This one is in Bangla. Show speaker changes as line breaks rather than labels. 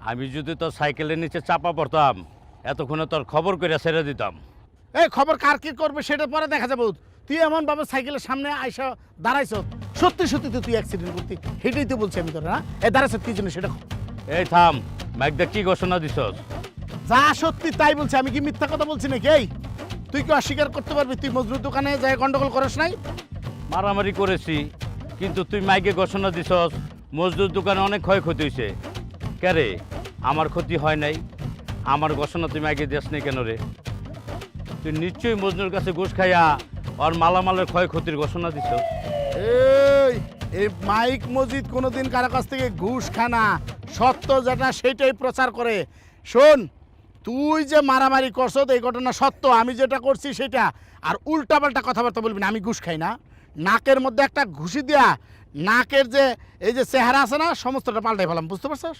আমি যদি তোর সাইকেলের নিচে চাপা পড়তাম এতক্ষণে তোর খবর করে ছেড়ে দিতাম।
এই খবর কার কি করবে সেটা পরে দেখা যাবে তুই এমন ভাবে সাইকেলের সামনে আইসা দাঁড়াইছ সত্যি সত্যি তো তুই অ্যাক্সিডেন্ট করতি সেটাই তো বলছি আমি তোর না? এই দাঁড়াইছ কি জন্য সেটা
এই থাম ম্যাকদা কি ঘোষণা দিছস?
যা সত্যি তাই বলছি আমি কি মিথ্যা কথা বলছি নাকি? এই তুই কি অস্বীকার করতে পারবি? তুই মজরুর দোকানে যাই গন্ডগোল করস নাই?
মারামারি করেছি কিন্তু তুই মাইকে ঘোষণা দিছস মজদুর দোকানে অনেক ক্ষয়ক্ষতি হয়েছে ক্যারে আমার ক্ষতি হয় নাই। আমার ঘোষণা তুই আগে দিস নেই কেন রে? তুই নিশ্চয়ই মজনুর কাছে ঘুষ খাইয়া আর মালামালের ক্ষয়ক্ষতির ঘোষণা দিছস
এই এই মাইক মজিদ কোনোদিন কারও কাছ থেকে ঘুষ খানা সত্য যেটা সেটাই প্রচার করে। শোন, তুই যে মারামারি করছ, এই ঘটনা সত্য। আমি যেটা করছি সেটা। আর উল্টাপাল্টা কথাবার্তা বলবি না, আমি ঘুষ খাই না। নাকের মধ্যে একটা ঘুষি দেয়া, নাকের যে এই যে চেহারা আছে না, সমস্তটা পাল্টাই ফেলাম, বুঝতে পারছস?